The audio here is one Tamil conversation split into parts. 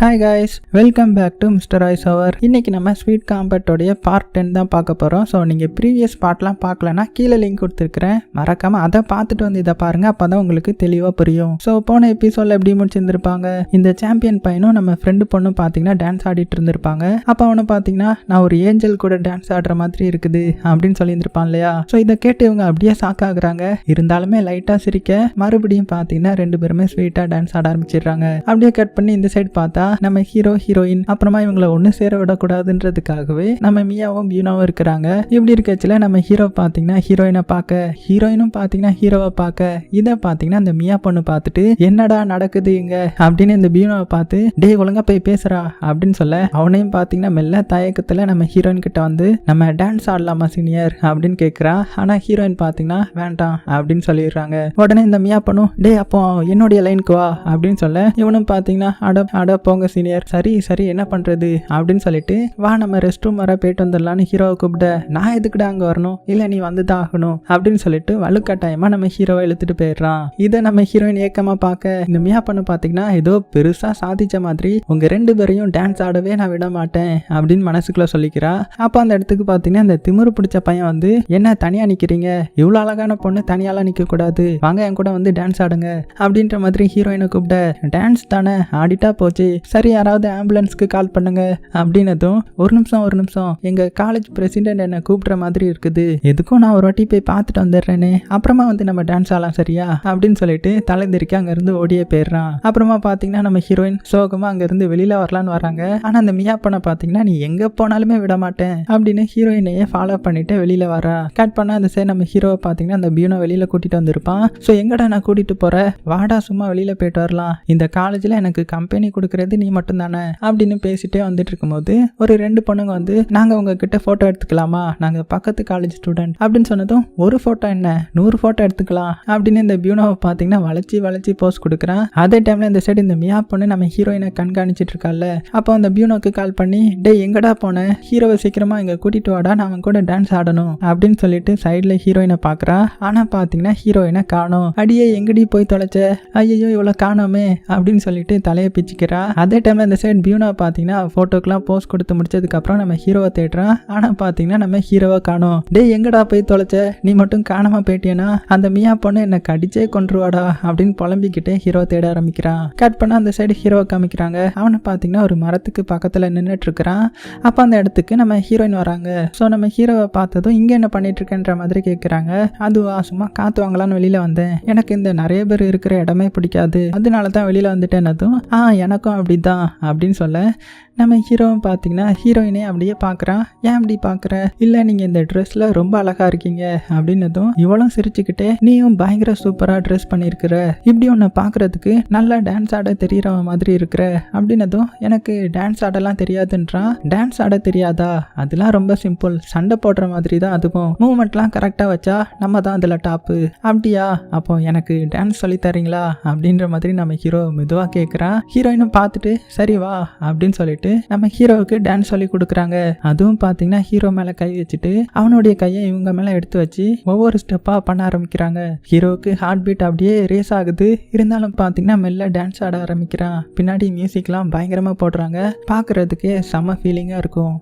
Hi guys welcome back to mister ice அவர் இன்னைக்கு நம்ம ஸ்வீட் காம்பேட்டோடைய பார்ட் டென் தான் பார்க்க போகிறோம் ஸோ நீங்கள் ப்ரீவியஸ் பார்ட்லாம் பார்க்கலன்னா கீழே லிங்க் கொடுத்துருக்குறேன். மறக்காமல் அதை பார்த்துட்டு வந்து இதை பாருங்கள் அப்போ தான் உங்களுக்கு தெளிவாக புரியும். ஸோ போன எபிசோடில் எப்படி முடிச்சிருந்துருப்பாங்க? இந்த சாம்பியன் பையனும் நம்ம ஃப்ரெண்டு பொண்ணும் பார்த்தீங்கன்னா டான்ஸ் ஆடிட்டு இருந்திருப்பாங்க. அப்போ அவனை பார்த்தீங்கன்னா நான் ஒரு ஏஞ்சல் கூட டான்ஸ் ஆடுற மாதிரி இருக்குது அப்படின்னு சொல்லியிருந்திருப்பான் இல்லையா? ஸோ இதை கேட்டு இவங்க அப்படியே ஷாக் ஆகுறாங்க. இருந்தாலுமே லைட்டாக சிரிக்க மறுபடியும் பார்த்தீங்கன்னா ரெண்டு பேருமே ஸ்வீட்டாக டான்ஸ் ஆட ஆரம்பிச்சிடுறாங்க. அப்படியே கட் பண்ணி இந்த சைடு பார்த்தா நம்ம ஹீரோ ஹீரோயின் அப்புறமா இவங்களை ஒன்று சேர விடக்கூடாதுன்றதுக்காகவே நம்ம மியாவும் பியூனாவும் இருக்கிறாங்க. இப்படி இருக்கச்சுல நம்ம ஹீரோ பார்த்தீங்கன்னா ஹீரோயினை பார்க்க ஹீரோயினும் பார்த்தீங்கன்னா ஹீரோவை பார்க்க இதை பார்த்தீங்கன்னா அந்த மியா பொண்ணு பார்த்துட்டு என்னடா நடக்குது இங்க? அப்படின்னு இந்த பியூனாவை பார்த்து டேய் ஒழுங்கா போய் பேசுறா அப்படின்னு சொல்ல அவனையும் பார்த்தீங்கன்னா மெல்ல தயக்கத்தில் நம்ம ஹீரோயின் கிட்ட வந்து நம்ம டான்ஸ் ஆடலாமா சீனியர் அப்படின்னு கேட்குறா ஆனால் ஹீரோயின் பார்த்தீங்கன்னா வேண்டாம் அப்படின்னு சொல்லிடுறாங்க. உடனே இந்த மியா பொண்ணும் டே அப்போ என்னுடைய லைனுக்கு வா அப்படின்னு சொல்ல இவனும் பார்த்தீங்கன்னா அட அட போங்க சீனியர் சரி சரி என்ன பண்ணுறது அப்படின்னு சொல்லிட்டு வா நம்ம ரெஸ்ட் ரூம் வர போயிட்டு வந்துடலான்னு ஹீரோவை கூப்பிட நான் எதுக்குடா அங்கே வரணும்? இல்லை நீ வந்து தான் ஆகணும். அப்படின்னு சொல்லிட்டு வலுக்கட்டாயமாக நம்ம ஹீரோவை இழுத்துட்டு போயிடுறான். இதை நம்ம ஹீரோயின் ஏக்கமாக பார்க்க இந்த மியா பண்ண பார்த்தீங்கன்னா ஏதோ பெருசாக சாதிச்ச மாதிரி உங்கள் ரெண்டு பேரையும் டான்ஸ் ஆடவே நான் விட மாட்டேன் அப்படின்னு மனசுக்குள்ளே சொல்லிக்கிறா. அப்போ அந்த இடத்துக்கு பார்த்தீங்கன்னா அந்த திமிரு பிடிச்ச பையன் வந்து என்ன தனியாக நிற்கிறீங்க இவ்வளோ அழகான பொண்ணு தனியாலாம் நிற்கக்கூடாது வாங்க என் கூட வந்து டான்ஸ் ஆடுங்க. அப்படின்ற மாதிரி ஹீரோயினை கூப்பிட டான்ஸ் தானே ஆடிட்டா போச்சு. சரி யாராவது ஆம்புலன்ஸ்க்கு கால் பண்ணுங்க அப்படின்னதும் ஒரு நிமிஷம் ஒரு நிமிஷம் எங்க காலேஜ் பிரசிடென்ட் என்னை கூப்பிடுற மாதிரி இருக்குது. எதுக்கும் நான் ஒரு வாட்டி போய் பார்த்துட்டு வந்துடுறேனே. அப்புறமா வந்து நம்ம டான்ஸ் ஆடலாம் சரியா? அப்படின்னு சொல்லிட்டு தலைந்திருக்கி அங்கேருந்து ஓடியே போயிடுறான். அப்புறமா பார்த்தீங்கன்னா நம்ம ஹீரோயின் சோகமாக அங்கேருந்து வெளியில வரலான்னு வராங்க. ஆனால் அந்த மியா பண்ண பார்த்தீங்கன்னா நீ எங்கே போனாலுமே விட மாட்டேன். அப்படின்னு ஹீரோயினையே ஃபாலோ பண்ணிட்டு வெளியில வரா. கட் பண்ணால் அந்த சைடு நம்ம ஹீரோவை பார்த்தீங்கன்னா அந்த பியூனை வெளியில கூட்டிட்டு வந்திருப்பான். ஸோ எங்கடா நான் கூட்டிட்டு போறேன்? வாடா சும்மா வெளியில போயிட்டு வரலாம். இந்த காலேஜில் எனக்கு கம்பெனி கொடுக்கறது நீ மட்டும் தானே அப்படின்னு பேசிட்டே வந்துட்டு இருக்கும்போது ஒரு ரெண்டு பொண்ணுங்க வந்து நாங்க உங்ககிட்ட போட்டோ எடுத்துக்கலாமா? நாங்க பக்கத்து காலேஜ் ஸ்டூடெண்ட் அப்படின்னு சொன்னதும் ஒரு போட்டோ என்ன? நூறு போட்டோ எடுத்துக்கலாம். அப்படின்னு இந்த பியூனோவை பார்த்தீங்கன்னா வளைச்சி வளைச்சி போஸ்ட் கொடுக்குறான். அதே டைம்ல இந்த சைடு இந்த மியா பொண்ணு நம்ம ஹீரோயினை கண்காணிச்சிட்டு இருக்கால அப்போ அந்த பியூனோக்கு கால் பண்ணி டேய் எங்கடா போன? ஹீரோவை சீக்கிரமா இங்க கூட்டிட்டு வாடா நான் அவன் கூட டான்ஸ் ஆடணும். அப்படின்னு சொல்லிட்டு சைடில் ஹீரோயினை பாக்குறா ஆனா பாத்தீங்கன்னா ஹீரோயினை காணும். அடியே எங்கடி போய் தொலைச்ச? ஐயோ இவ்வளவு காணோமே. அப்படின்னு சொல்லிட்டு தலையை பிச்சுக்கிறா. அதே டைம் இந்த சைடு பியூனா பார்த்தீங்கன்னா ஃபோட்டோக்கெலாம் போஸ்ட் கொடுத்து முடிச்சதுக்கப்புறம் நம்ம ஹீரோவை தேடுறான். ஆனால் பார்த்தீங்கன்னா நம்ம ஹீரோவை காணோம். டேய் எங்கடா போய் தொலைச்ச? நீ மட்டும் காணாம போயிட்டேனா அந்த மியா பொண்ணு என்னை கடிச்சே கொன்றுவாடா அப்படின்னு புலம்பிக்கிட்டே ஹீரோ தேட ஆரம்பிக்கிறான். கட் பண்ண அந்த சைடு ஹீரோவை காமிக்கிறாங்க. அவனை பார்த்தீங்கன்னா ஒரு மரத்துக்கு பக்கத்தில் நின்றுட்டு இருக்கிறான் அப்போ அந்த இடத்துக்கு நம்ம ஹீரோயின் வராங்க. ஸோ நம்ம ஹீரோவை பார்த்ததும் இங்கே என்ன பண்ணிட்டு இருக்கேன்ற மாதிரி கேட்குறாங்க அதுவா சும்மா காற்று வாங்கலான்னு வெளியில் வந்தேன். எனக்கு இந்த நிறைய பேர் இருக்கிற இடமே பிடிக்காது. அதனால தான் வெளியில் வந்துட்டேன்னதும் ஆ எனக்கும் அப்படிதான் அப்படின்னு சொல்ல நம்ம ஹீரோவும் பார்த்தீங்கன்னா ஹீரோயினே அப்படியே பார்க்குறான். ஏன் அப்படி பார்க்குற? இல்லை நீங்கள் இந்த ட்ரெஸ்ஸில் ரொம்ப அழகாக இருக்கீங்க அப்படின்னதும் இவளும் சிரிச்சுக்கிட்டே நீயும் பயங்கர சூப்பராக ட்ரெஸ் பண்ணியிருக்கிற. இப்படி ஒன்று பார்க்குறதுக்கு நல்லா டான்ஸ் ஆட தெரியிற மாதிரி இருக்கிற அப்படின்னதும் எனக்கு டான்ஸ் ஆடலாம் தெரியாதுன்றான். டான்ஸ் ஆட தெரியாதா? அதெல்லாம் ரொம்ப சிம்பிள் சண்டை போடுற மாதிரி தான் அதுவும். மூமெண்ட்லாம் கரெக்டாக வச்சா நம்ம தான் அதில் டாப்பு அப்படியா? அப்போ எனக்கு டான்ஸ் சொல்லி தரீங்களா? அப்படின்ற மாதிரி நம்ம ஹீரோ மெதுவாக கேட்குறான் ஹீரோயினும் பார்த்துட்டு சரி வா அப்படின்னு சொல்லிட்டு நம்ம ஹீரோவுக்கு டான்ஸ் சொல்லி கொடுக்குறாங்க. அதுவும் பார்த்தீங்கன்னா ஹீரோ மேலே கை வச்சுட்டு அவனுடைய கையை இவங்க மேலே எடுத்து வச்சு ஒவ்வொரு ஸ்டெப்பாக பண்ண ஆரம்பிக்கிறாங்க. ஹீரோவுக்கு ஹார்ட் பீட் அப்படியே ரேஸ் ஆகுது. இருந்தாலும் பார்த்தீங்கன்னா மெல்ல டான்ஸ் ஆட ஆரம்பிக்கிறான். பின்னாடி மியூசிக்லாம் பயங்கரமாக போடுறாங்க. பார்க்குறதுக்கே செம ஃபீலிங்காக இருக்கும்.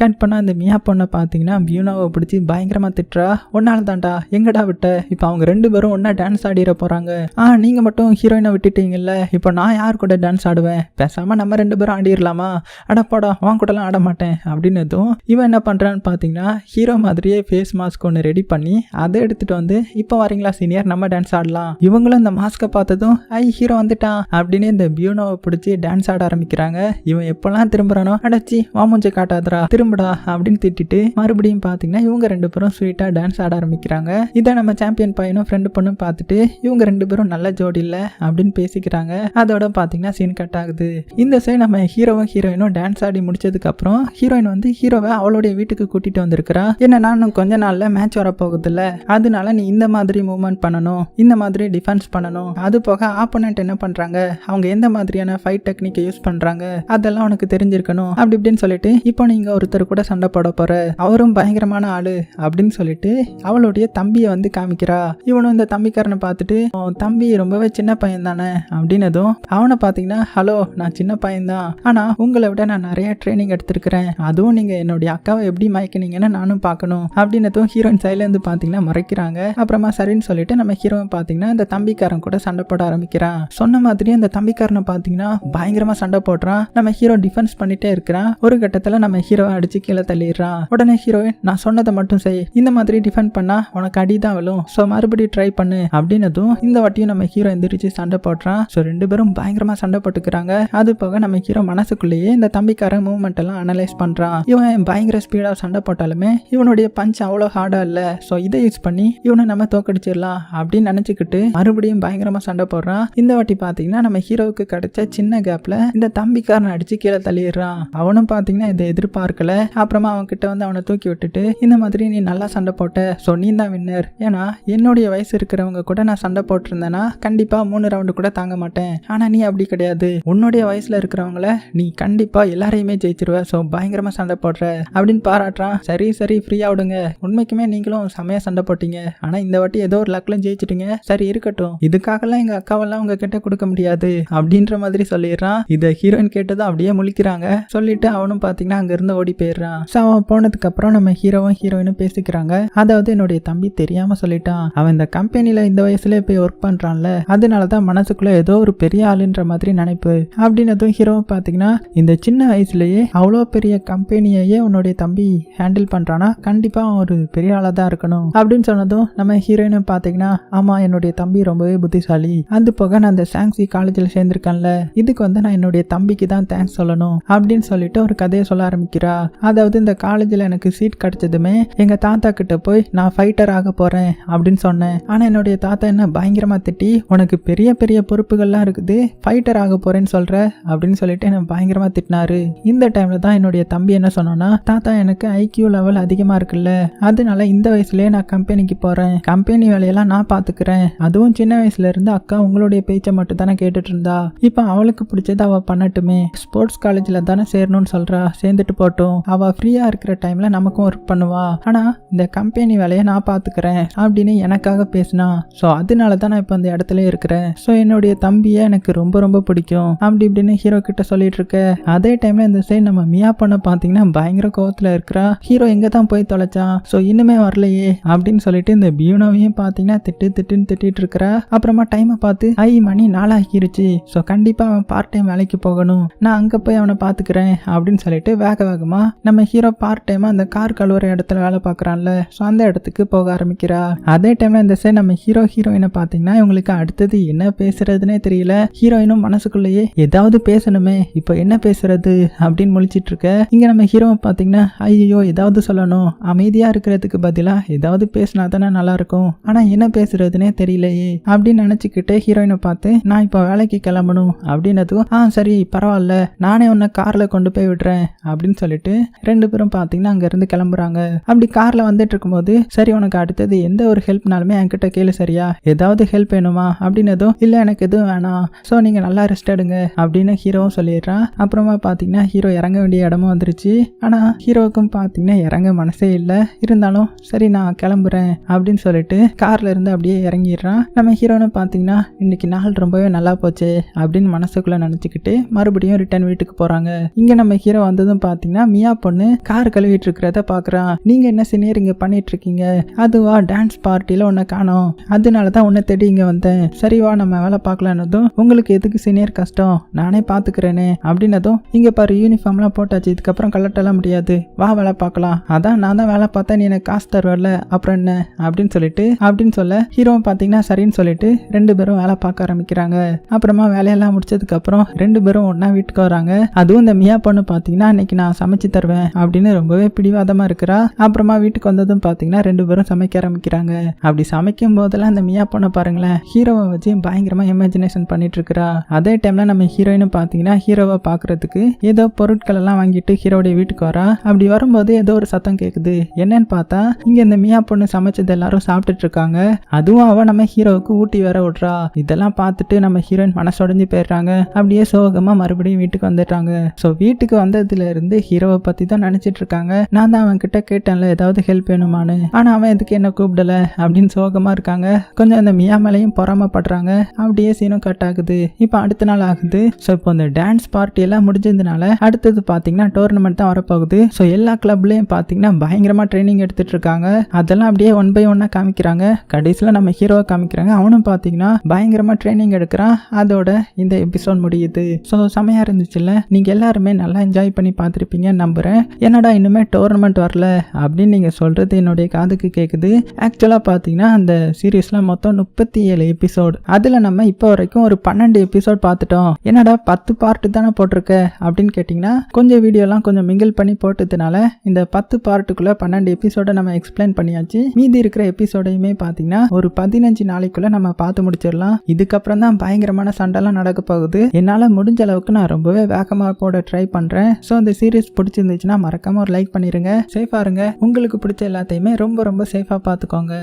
கட் பண்ண அந்த மியா பொண்ணை பார்த்தீங்கன்னா பியூனாவை பிடிச்சி பயங்கரமாக திட்டுறா. ஒன்னால் தான்டா எங்கடா விட்ட? இப்போ அவங்க ரெண்டு பேரும் ஒன்றா டான்ஸ் ஆடிட போகிறாங்க ஆ நீங்கள் மட்டும் ஹீரோயினை விட்டுட்டீங்கல்ல. இப்போ நான் யார் கூட டான்ஸ் ஆடுவேன்? பேசாமல் நம்ம ரெண்டு பேரும் ஆடிடலாமா? அடப்பாடா உன் கூடலாம் ஆட மாட்டேன். அப்படின்னதும் இவன் என்ன பண்ணுறான்னு பார்த்தீங்கன்னா ஹீரோ மாதிரியே ஃபேஸ் மாஸ்க் ஒன்று ரெடி பண்ணி அதை எடுத்துகிட்டு வந்து இப்போ வரீங்களா சீனியர் நம்ம டான்ஸ் ஆடலாம். இவங்களும் இந்த மாஸ்க்கை பார்த்ததும் ஐ ஹீரோ வந்துட்டான். அப்படின்னு இந்த பியூனோவை பிடிச்சி டான்ஸ் ஆட ஆரம்பிக்கிறாங்க. இவன் எப்போல்லாம் திரும்புகிறானோ அடச்சி வாமூஞ்சை காட்டாதரா திரும்புடா அப்படின்னு திட்டிட்டு மறுபடியும் பார்த்தீங்கன்னா இவங்க ரெண்டு பேரும் ஸ்வீட்டாக டான்ஸ் ஆட ஆரம்பிக்கிறாங்க. இதை நம்ம சாம்பியன் பையனும் ஃப்ரெண்டு பொண்ணும் பார்த்துட்டு இவங்க ரெண்டு பேரும் நல்ல ஜோடி இல்லை அப்படின்னு பேசிக்கிறாங்க. அதோட பார்த்தீங்கன்னா சீன் கட் ஆகுது. இந்த சைடு நம்ம ஹீரோவும் ஹீரோயினும் டான்ஸ் ஆடி முடிச்சதுக்கப்புறம் ஹீரோயின் வந்து ஹீரோவை அவளுடைய வீட்டுக்கு கூட்டிட்டு வந்திருக்கிறா. என்ன நானும் கொஞ்ச நாள்ல மேட்ச் வர போகுதுல்ல அதனால நீ இந்த மாதிரி மூவ்மெண்ட் பண்ணணும். இந்த மாதிரி டிஃபென்ஸ் பண்ணணும். அது போக ஆப்போனண்ட் என்ன பண்றாங்க? அவங்க எந்த மாதிரியான ஃபைட் டெக்னிக்கை யூஸ் பண்றாங்க? அதெல்லாம் உனக்கு தெரிஞ்சிருக்கணும். அப்படி இப்படின்னு சொல்லிட்டு இப்போ நீங்க ஒரு ஒருத்தர் கூட சண்டை போட போற. அவரும் பயங்கரமான ஆளு அப்படின்னு சொல்லிட்டு அவளுடைய தம்பியை வந்து காமிக்கிறா. இவனும் இந்த தம்பிக்காரனை பார்த்துட்டு "உன் தம்பி ரொம்பவே சின்ன பையன் தானே அப்படின்னதும் அவனை பார்த்தீங்கன்னா ஹலோ நான் சின்ன பையன்தான். ஆனால் உங்களை விட நான் நிறைய ட்ரைனிங் எடுத்திருக்கிறேன். அதுவும் நீங்கள் என்னுடைய அக்காவை எப்படி மயக்கினீங்கன்னு நானும் பார்க்கணும். அப்படின்னதும் ஹீரோயின் சைட்லேருந்து பார்த்தீங்கன்னா மறைக்கிறாங்க. அப்புறமா சரின்னு சொல்லிட்டு நம்ம ஹீரோயின் பார்த்தீங்கன்னா இந்த தம்பிக்காரன் கூட சண்டை போட ஆரம்பிக்கிறான். சொன்ன மாதிரி அந்த தம்பிக்காரனை பார்த்தீங்கன்னா பயங்கரமாக சண்டை போடுறான். நம்ம ஹீரோ டிஃபென்ஸ் பண்ணிட்டே இருக்கிறான். ஒரு கட்டத்தில் நம்ம ஹீரோ அடிச்சு கீழே தள்ளிடுறான் உடனே ஹீரோயின் நான் சொன்னதை மட்டும் செய். இந்த மாதிரி டிஃபெண்ட் பண்ணா உனக்கு அடி தான் விழும். ஸோ மறுபடியும் ட்ரை பண்ணு. அப்படின்னதும் இந்த வாட்டியும் நம்ம ஹீரோ எந்திரிச்சு சண்டை போடுறான். ஸோ ரெண்டு பேரும் பயங்கரமாக சண்டை போட்டுக்கிறாங்க. அது போக நம்ம ஹீரோ மனசுக்குள்ளேயே இந்த தம்பிக்கார மூவ்மெண்ட் எல்லாம் அனலைஸ் பண்ணுறான் இவன் பயங்கர ஸ்பீடாக சண்டை போட்டாலுமே இவனுடைய பஞ்ச் அவ்வளோ ஹார்டாக இல்லை. ஸோ இதை யூஸ் பண்ணி இவனை நம்ம தோக்கடிச்சிடலாம் அப்படின்னு நினச்சிக்கிட்டு மறுபடியும் பயங்கரமாக சண்டை போடுறான். இந்த வாட்டி பார்த்தீங்கன்னா நம்ம ஹீரோவுக்கு கிடைச்ச சின்ன கேப்பில் இந்த தம்பிக்காரன் அடிச்சு கீழே தள்ளிடுறான். அவனும் பார்த்தீங்கன்னா இதை எதிர்பார்க்கல. அப்புறமா அவன் கிட்ட வந்து அவனை தூக்கி விட்டுட்டு இந்த மாதிரி நீ நல்லா சண்டை போட்ட ஸோ நீ தான் வின்னர் ஏன்னா என்னுடைய வயசு இருக்கிறவங்க கூட நான் சண்டை போட்டிருந்தேன்னா கண்டிப்பாக மூணு ரவுண்டு கூட தாங்க மாட்டேன். ஆனால் நீ அப்படி கிடையாது. உன்னுடைய வயசில் இருக்கிறவங்கள நீ கண்டிப்பாக எல்லாரையுமே ஜெயிச்சிருவ. ஸோ பயங்கரமாக சண்டை போடுற அப்படின்னு பாராட்டுறான். சரி சரி ஃப்ரீயாக விடுங்க. உண்மைக்குமே நீங்களும் செமையாக சண்டை போட்டீங்க. ஆனால் இந்த வாட்டி ஏதோ ஒரு லக்கில் ஜெயிச்சிட்டீங்க. சரி இருக்கட்டும். இதுக்காகலாம் எங்கள் அக்காவெல்லாம் உங்ககிட்ட கொடுக்க முடியாது. அப்படின்ற மாதிரி சொல்லிடுறான். இதை ஹீரோயின் கேட்டதும் அப்படியே முழிக்கிறாங்க. சொல்லிட்டு அவனும் பார்த்தீங்கன்னா அங்கேருந்து ஓடி போயிடுறான் ஸோ அவன் போனதுக்கு அப்புறம் நம்ம ஹீரோவும் ஹீரோயினும் பேசிக்கிறாங்க. அதாவது என்னுடைய தம்பி தெரியாம சொல்லிட்டான். அவன் இந்த கம்பெனில இந்த வயசுல போய் ஒர்க் பண்றான்ல. அதனால தான் மனசுக்குள்ள ஏதோ ஒரு பெரிய ஆளுன்ற மாதிரி நினைப்பு. அப்படின்னதும் ஹீரோவும் பார்த்தீங்கன்னா இந்த சின்ன வயசுலயே அவ்வளோ பெரிய கம்பெனியையே உன்னுடைய தம்பி ஹேண்டில் பண்றானா? கண்டிப்பா அவன் ஒரு பெரிய ஆளா தான் இருக்கணும். அப்படின்னு சொன்னதும் நம்ம ஹீரோயினும் பார்த்தீங்கன்னா ஆமா என்னுடைய தம்பி ரொம்பவே புத்திசாலி. அது போக நான் அந்த சாங்ஸி காலேஜில் சேர்ந்திருக்கேன்ல. இதுக்கு வந்து நான் என்னுடைய தம்பிக்கு தான் தேங்க்ஸ் சொல்லணும். அப்படின்னு சொல்லிட்டு ஒரு கதையை சொல்ல ஆரம்பிக்கிறா. அதாவது இந்த காலேஜில் எனக்கு சீட் கிடைச்சதுமே எங்கள் தாத்தா கிட்ட போய் நான் ஃபைட்டர் ஆக போகிறேன் அப்படின்னு சொன்னேன். ஆனால் என்னுடைய தாத்தா என்ன பயங்கரமாக திட்டி உனக்கு பெரிய பெரிய பொறுப்புகள்லாம் இருக்குது. ஃபைட்டர் ஆக போகிறேன்னு சொல்கிற அப்படின்னு சொல்லிட்டு என்னை பயங்கரமாக திட்டினாரு. இந்த டைமில் தான் என்னுடைய தம்பி என்ன சொன்னோன்னா தாத்தா எனக்கு ஐக்கியூ லெவல் அதிகமாக இருக்குல்ல. அதனால இந்த வயசுலேயே நான் கம்பெனிக்கு போகிறேன் கம்பெனி வேலையெல்லாம் நான் பார்த்துக்கிறேன் அதுவும் சின்ன வயசுல இருந்து அக்கா உங்களுடைய பேச்சை மட்டும் தானே கேட்டுட்டு இருந்தா. இப்போ அவளுக்கு பிடிச்சது அவள் பண்ணட்டுமே. ஸ்போர்ட்ஸ் காலேஜில் தானே சேரணும்னு சொல்கிறா சேர்ந்துட்டு போட்டோம். அவள் ஃப்ரீயாக இருக்கிற டைமில் நமக்கும் ஒர்க் பண்ணுவா. ஆனால் இந்த கம்பெனி வேலையை நான் பார்த்துக்கிறேன் அப்படின்னு எனக்காக பேசினா. ஸோ அதனால தான் நான் இப்போ அந்த இடத்துல இருக்கிறேன். ஸோ என்னுடைய தம்பியை எனக்கு ரொம்ப ரொம்ப பிடிக்கும். அப்படி இப்படின்னு ஹீரோ கிட்ட சொல்லிட்டு இருக்க. அதே டைமில் இந்த சைடு நம்ம மியா பண்ண பார்த்தீங்கன்னா பயங்கர கோவத்தில் இருக்கிறா. ஹீரோ எங்கே தான் போய் தொலைச்சான் ஸோ இன்னுமே வரலையே அப்படின்னு சொல்லிட்டு இந்த பியூனோவையும் பார்த்தீங்கன்னா திட்டு திட்டுன்னு திட்டிட்டு இருக்கிறா. அப்புறமா டைமை பார்த்து ஐ மணி நாளாகிருச்சு. ஸோ கண்டிப்பாக அவன் பார்ட் டைம் வேலைக்கு போகணும். நான் அங்கே போய் அவனை பார்த்துக்கிறேன் அப்படின்னு சொல்லிட்டு வேக வேகமாக நம்ம ஹீரோ பார்ட் டைமாக அந்த கார் கழுவுற இடத்துல வேலை பார்க்குறான்ல ஸோ அந்த இடத்துக்கு போக ஆரம்பிக்கிறா. அதே டைமில் இந்த சைடு நம்ம ஹீரோ ஹீரோயினை பார்த்தீங்கன்னா இவங்களுக்கு அடுத்தது என்ன பேசுறதுனே தெரியல. ஹீரோயினும் மனசுக்குள்ளேயே ஏதாவது பேசணுமே இப்போ என்ன பேசுறது அப்படின்னு முழிச்சிட்டு இருக்க. இங்கே நம்ம ஹீரோவை பார்த்தீங்கன்னா ஐயோ ஏதாவது சொல்லணும். அமைதியாக இருக்கிறதுக்கு பதிலாக ஏதாவது பேசினா தானே நல்லாயிருக்கும். ஆனால் என்ன பேசுறதுனே தெரியலையே அப்படின்னு நினச்சிக்கிட்டு ஹீரோயினை பார்த்து நான் இப்போ வேலைக்கு கிளம்பணும் அப்படின்னதும் ஆ சரி பரவாயில்ல. நானே உன்னை காரில் கொண்டு போய் விடுறேன் அப்படின்னு சொல்லிட்டு ரெண்டு பேரும் பார்த்தீங்கன்னா அங்கேருந்து கிளம்புறாங்க. அப்படி காரில் வந்துட்டு இருக்கும்போது சரி உனக்கு அடுத்தது எந்த ஒரு ஹெல்ப்னாலுமே என்கிட்ட கேளு சரியா? ஏதாவது ஹெல்ப் வேணுமா? அப்படின்னதும் இல்லை எனக்கு எதுவும் வேணாம். ஸோ நீங்கள் நல்லா ரெஸ்ட் எடுங்க அப்படின்னு ஹீரோவும் சொல்லிடுறான் அப்புறமா பார்த்தீங்கன்னா ஹீரோ இறங்க வேண்டிய இடமும் வந்துருச்சு. ஆனால் ஹீரோவுக்கும் பார்த்தீங்கன்னா இறங்க மனசே இல்லை. இருந்தாலும் சரி நான் கிளம்புறேன் அப்படின்னு சொல்லிட்டு கார்ல இருந்து அப்படியே இறங்கிடுறான் நம்ம ஹீரோன்னு பார்த்தீங்கன்னா இன்னைக்கு நாள் ரொம்பவே நல்லா போச்சு அப்படின்னு மனசுக்குள்ள நினச்சிக்கிட்டு மறுபடியும் ரிட்டர்ன் வீட்டுக்கு போகிறாங்க இங்கே நம்ம ஹீரோ வந்ததும் பார்த்தீங்கன்னா மியா பொண்ணு கார் கழுவிட்டு இருக்கிறத பார்க்குறான் நீங்க என்ன சீனியர் இங்கே பண்ணிட்டு இருக்கீங்க அதுவா டான்ஸ் பார்ட்டியில் உன்னை காணோம். அதனால தான் உன்னை தேடி இங்க வந்தேன். சரி வா நம்ம வேலை பார்க்கலான்னதும் உங்களுக்கு எதுக்கு சீனியர் கஷ்டம்? நானே பார்த்துக்கிறேனே அப்படின்னதும் இங்க பாரு யூனிஃபார்ம்லாம் போட்டாச்சு. இதுக்கப்புறம் கலட்டலாம் முடியாது. வா வேலை பார்க்கலாம். அதான் நான் தான் வேலை பார்த்தா நீ எனக்கு காசு தருவல அப்புறம் என்ன? அப்படின்னு சொல்லிட்டு அப்படின்னு சொல்ல ஹீரோ பார்த்தீங்கன்னா சரின்னு சொல்லிட்டு ரெண்டு பேரும் வேலை பார்க்க ஆரம்பிக்கிறாங்க. அப்புறமா வேலையெல்லாம் முடிச்சதுக்கு அப்புறம் ரெண்டு பேரும் ஒன்னா வீட்டுக்கு வராங்க. அதுவும் இந்த மியா பொண்ணு பார்த்தீங்கன்னா அன்னைக்கு நான் சமைச்சு தருவேன் அப்படின்னு ரொம்பவே பிடிவாதமா இருக்கிறா. அப்புறமா வீட்டுக்கு வந்ததும் பார்த்தீங்கன்னா ரெண்டு பேரும் சமைக்க ஆரம்பிக்கிறாங்க. அப்படி சமைக்கும் போதெல்லாம் அந்த மியா பொண்ணை பாருங்களேன் ஹீரோவை வச்சு பயங்கரமா இமேஜினேஷன் பண்ணிட்டு இருக்கிறா. அதே டைம்ல நம்ம ஹீரோயினும் பார்த்தீங்கன்னா ஹீரோவை பார்க்குறதுக்கு ஏதோ பொருட்கள் எல்லாம் வாங்கிட்டு ஹீரோடைய வீட்டுக்கு வரா. அப்படி வரும்போது ஏதோ ஒரு சத்தம் கேட்குது என்னன்னு பார்த்தா இங்க இந்த மியா பொண்ணு சமைச்சது எல்லாரும் சாப்பிட்டுட்டு இருக்காங்க. அதுவும் அவ நம்ம ஹீரோவுக்கு ஊட்டி வேற விடுறா. இதெல்லாம் பார்த்துட்டு நம்ம ஹீரோயின் மனசுடைஞ்சு போயிடுறாங்க. அப்படியே சோகமா மறுபடியும் வீட்டுக்கு வந்துடுறாங்க. ஸோ வீட்டுக்கு வந்ததுல இருந்து ஹீரோவை பற்றி தான் நினச்சிட்டு இருக்காங்க நான் தான் அவன் கிட்ட கேட்டேன்ல ஏதாவது ஹெல்ப் வேணுமான்னு. ஆனால் அவன் எதுக்கு என்ன கூப்பிடல அப்படின்னு சோகமாக இருக்காங்க. கொஞ்சம் அந்த மியா மேலையும் பொறாமப்படுறாங்க. அப்படியே சீனும் கட் ஆகுது. இப்போ அடுத்த நாள் ஆகுது. ஸோ இப்போ இந்த டான்ஸ் பார்ட்டி எல்லாம் முடிஞ்சதுனால அடுத்தது பார்த்தீங்கன்னா டோர்னமெண்ட் தான் வரப்போகுது. ஸோ எல்லா கிளப்லையும் பார்த்தீங்கன்னா பயங்கரமாக ட்ரைனிங் எடுத்துட்டு இருக்காங்க அதெல்லாம் அப்படியே ஒன் பை ஒன்னாக காமிக்கிறாங்க. கடைசியில் நம்ம ஹீரோவை காமிக்கிறாங்க. அவனும் பார்த்தீங்கன்னா பயங்கரமாக ட்ரைனிங் எடுக்கிறான். அதோட இந்த எபிசோட் முடியுது. ஸோ செமையாக இருந்துச்சுல்ல? நீங்கள் எல்லாருமே நல்லா என்ஜாய் பண்ணி பார்த்துருப்பீங்க நம்ம நம்புகிறேன் என்னடா இன்னுமே டோர்னமெண்ட் வரல அப்படின்னு நீங்கள் சொல்கிறது என்னுடைய காதுக்கு கேட்குது ஆக்சுவலாக பார்த்தீங்கன்னா அந்த சீரீஸில் மொத்தம் முப்பத்தி ஏழு எபிசோடு அதில் நம்ம இப்போ வரைக்கும் ஒரு பன்னெண்டு எபிசோட் பார்த்துட்டோம் என்னடா பத்து பார்ட்டு தானே போட்டிருக்க? அப்படின்னு கேட்டிங்கன்னா கொஞ்சம் வீடியோலாம் கொஞ்சம் மிங்கிள் பண்ணி போட்டதுனால இந்த பத்து பார்ட்டுக்குள்ளே பன்னெண்டு எபிசோடை நம்ம எக்ஸ்பிளைன் பண்ணியாச்சு. மீதி இருக்கிற எபிசோடையுமே பார்த்தீங்கன்னா ஒரு பதினஞ்சு நாளைக்குள்ளே நம்ம பார்த்து முடிச்சிடலாம். இதுக்கப்புறம் தான் பயங்கரமான சண்டைலாம் நடக்க போகுது. என்னால் முடிஞ்ச அளவுக்கு நான் ரொம்பவே வேகமாக போட ட்ரை பண்ணுறேன் ஸோ இந்த பிடிச்சி பிடிச்சிருந்துச்சுன்னா மறக்காமல் ஒரு லைக் பண்ணிடுங்க சேஃபாக இருங்க. உங்களுக்கு பிடிச்ச எல்லாத்தையுமே ரொம்ப ரொம்ப சேஃபாக பார்த்துக்கோங்க